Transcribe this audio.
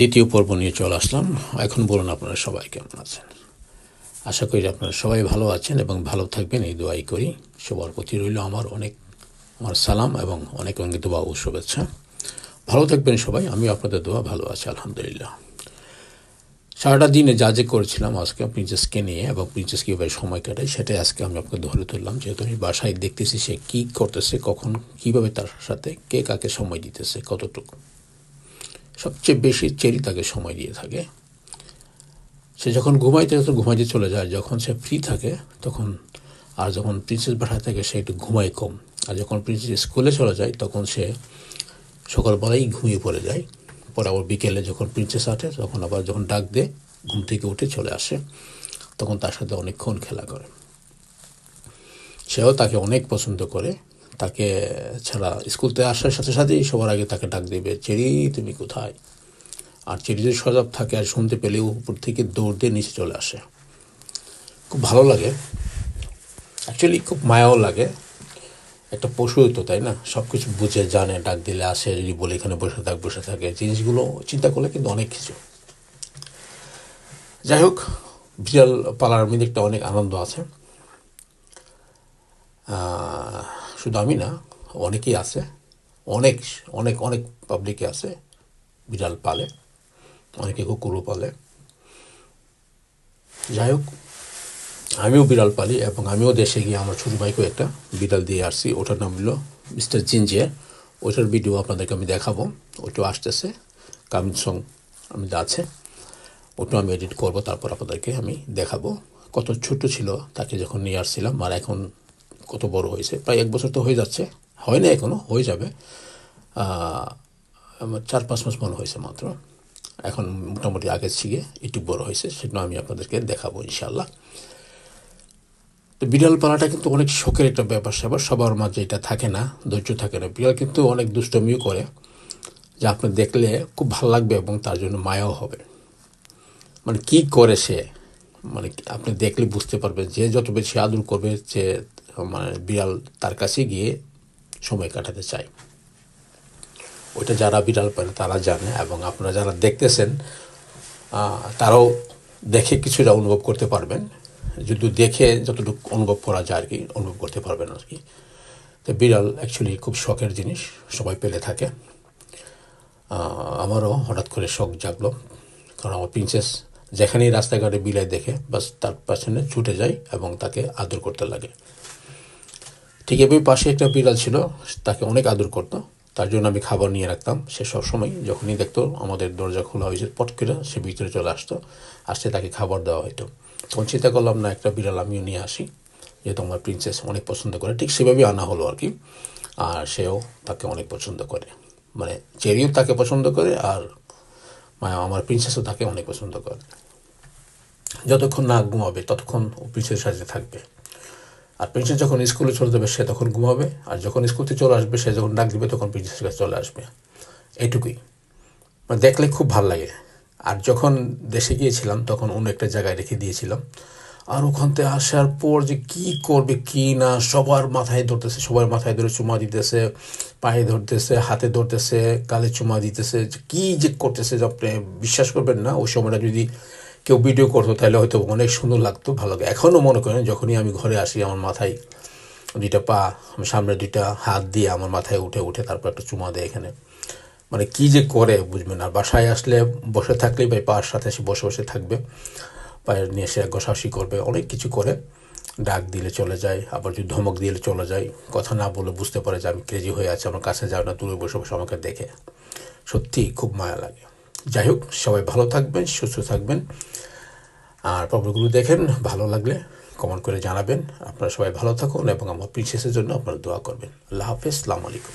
দ্বিতীয় পর্ব নিয়ে চলে আসলাম। এখন বলুন আপনারা সবাই কেমন আছেন? আশা করি আপনারা সবাই ভালো আছেন এবং ভালো থাকবেন। এই দোয়াই করি। সবার প্রতি রইল আমার অনেক, আমার সালাম এবং অনেক অনেক দোয়া ও শুভেচ্ছা। ভালো থাকবেন সবাই। আমি আপনাদের দোয়া ভালো আছি, আলহামদুলিল্লাহ। সারাটা দিনে যা যে করেছিলাম, আজকে প্রিন্সেসকে নিয়ে এবং প্রিন্সেস কীভাবে সময় কাটায় সেটাই আজকে আমি আপনাকে ধরে তুললাম। যেহেতু আমি বাসায় দেখতেছি সে কী করতেছে, কখন, কীভাবে তার সাথে কে কাকে সময় দিতেছে, কতটুকু। সবচেয়ে বেশি চেরি তাকে সময় দিয়ে থাকে। সে যখন ঘুমাইতে তখন ঘুমাইতে চলে যায়, যখন সে ফ্রি থাকে, তখন আর যখন প্রিন্সেস বাসায় থাকে সে একটু ঘুমায় কম। আর যখন প্রিন্সেস স্কুলে চলে যায়, তখন সে সকালবেলাই ঘুমিয়ে পড়ে যায়। পরে আবার বিকেলে যখন প্রিন্সেস আসে, তখন আবার যখন ডাক দে ঘুম থেকে উঠে চলে আসে। তখন তার সাথে অনেকক্ষণ খেলা করে। সেও তাকে অনেক পছন্দ করে। তাকে ছাড়া স্কুল থেকে আসার সাথে সাথেই সবার আগে তাকে ডাক দেবে, চেরি, তুমি কোথায়? আর চেরি যদি সজাব থাকে আর শুনতে পেলেও উপর থেকে দৌড় দিয়ে নিচে চলে আসে। খুব ভালো লাগে। অ্যাকচুয়ালি খুব মায়াও লাগে। একটা পশুই তো, তাই না? সব কিছু বুঝে, জানে, ডাক দিলে আসে, যদি বলে এখানে বসে থাক, বসে থাকে। জিনিসগুলো চিন্তা করলে কিন্তু অনেক কিছু। যাই হোক, বিড়াল পালার মধ্যে একটা অনেক আনন্দ আছে। শুধু আমি না, অনেকেই আছে, অনেক অনেক অনেক পাবলিকে আছে, বিড়াল পালে, অনেকে কুকুরও পালে। যাই হোক, আমিও বিড়াল পালি এবং আমিও দেশে গিয়ে আমার ছোটো ভাইকেও একটা বিড়াল দিয়ে আসছি, ওটার নাম হলো মিস্টার জিঞ্জিয়ার। ওইটার ভিডিও আপনাদেরকে আমি দেখাবো ওইটাও আসতেছে কামিং সং আমি আছে, ওটা আমি এডিট করব, তারপর আপনাদেরকে আমি দেখাবো। কত ছোট ছিল, তাকে যখন নিয়ে আসছিলাম, আর এখন কত বড় হয়েছে? প্রায় এক বছর তো হয়ে যাচ্ছে। হয় না এখনও হয়ে যাবে। আমার চার পাঁচ মাস মনে হয়েছে মাত্র। এখন মোটামুটি আগের থেকে একটু বড় হয়েছে সেটা আমি আপনাদেরকে দেখাবো ইনশাল্লাহ তো বিড়াল পালাটা কিন্তু অনেক শখের একটা ব্যাপার স্যাপার, সবার মাঝে এটা থাকে না, ধৈর্য থাকে না। বিড়াল কিন্তু অনেক দুষ্টমিও করে, যে আপনি দেখলে খুব ভালো লাগবে এবং তার জন্য মায়াও হবে। মানে কি করে সে? মানে আপনি দেখলে বুঝতে পারবেন যে যত বেশি আদর করবে, যে মানে বিড়াল তার কাছে গিয়ে সময় কাটাতে চায়। ওইটা যারা বিড়াল পারে তারা জানে এবং আপনারা যারা দেখতেছেন তারাও দেখে কিছুটা অনুভব করতে পারবেন। যদি দেখে যতটুকু অনুভব করা যায় আর কি অনুভব করতে পারবেন আর কি তো বিড়াল অ্যাকচুয়ালি খুব শখের জিনিস, সবাই পেলে থাকে। আমারও হঠাৎ করে শখ জাগলো। কারণ আমার প্রিন্সেস যেখানেই রাস্তাঘাটে বিলাই দেখে, বাস তার পেছনে ছুটে যায় এবং তাকে আদর করতে লাগে। ঠিক এভাবে পাশে একটা বিড়াল ছিল, তাকে অনেক আদর করতো। তার জন্য আমি খাবার নিয়ে রাখতাম। সে সবসময় যখনই দেখতো আমাদের দরজা খোলা হয়েছে, পট করে সে ভিতরে চলে আসতো আসতে তাকে খাবার দেওয়া হতো তখন চিন্তা করলাম, না, একটা বিড়াল আমিও নিয়ে আসি। যেহেতু আমার প্রিন্সেস অনেক পছন্দ করে, ঠিক সেভাবেই আনা হলো আর কি। আর সেও তাকে অনেক পছন্দ করে। মানে চেরিও তাকে পছন্দ করে আর আমার প্রিন্সেসও তাকে অনেক পছন্দ করে। যতক্ষণ না ঘুমাবে, ততক্ষণ ও প্রিন্সেসের সাথে থাকবে। আর প্রিন্সেস যখন স্কুলে চলে যাবে, সে তখন ঘুমাবে। আর যখন স্কুল থেকে চলে আসবে, সে যখন ডাক দিবে, তখন প্রিন্সেসের কাছে চলে আসবে। এইটুকুই মানে দেখলে খুব ভালো লাগে। আর যখন দেশে গিয়েছিলাম, তখন অন্য একটা জায়গায় রেখে দিয়েছিলাম। আর ওখান থেকে আসার পর যে কি করবে, কি না, সবার মাথায় ধরতেছে, সবার মাথায় ধরে চুমা দিতেছে, পায়ে ধরতেছে, হাতে ধরতেছে গালে চুমা দিতেছে। কি যে করতেছে আপনি বিশ্বাস করবেন না, ওই সময়টা যদি কেউ ভিডিও করতো, তাহলে হয়তো অনেক সুন্দর লাগতো, ভালো লাগে। এখনও মনে করেন, যখনই আমি ঘরে আসি, আমার মাথায় দুইটা পা, আমি সামনে দুইটা হাত দিয়ে আমার মাথায় উঠে উঠে তারপর একটা চুমা দেয় এখানে। মানে কি যে করে, বুঝবেন আর বাসায় আসলে বসে থাকলেই ভাই পায়ের সাথে এসে বসে বসে থাকবে। পায়ের নিয়ে এসে ঘষাঘষি করবে, অনেক কিছু করে। ডাক দিলে চলে যায়, আবার যদি ধমক দিলে চলে যায়। কথা না বলে বুঝতে পারে যে আমি ক্রেজি হয়ে আছি, আমার কাছে যাও না, দূরে বসে বসে আমাকে দেখে। সত্যি খুব মায়া লাগে। যাই হোক সবাই ভালো থাকবেন, সুস্থ থাকবেন। আর প্রবলগুলো দেখেন, ভালো লাগলে কমেন্ট করে জানাবেন। আপনারা সবাই ভালো থাকুন এবং আমার প্রিন্সেসের জন্য আপনারা দোয়া করবেন। আল্লাহ হাফেজ, সালাম আলাইকুম।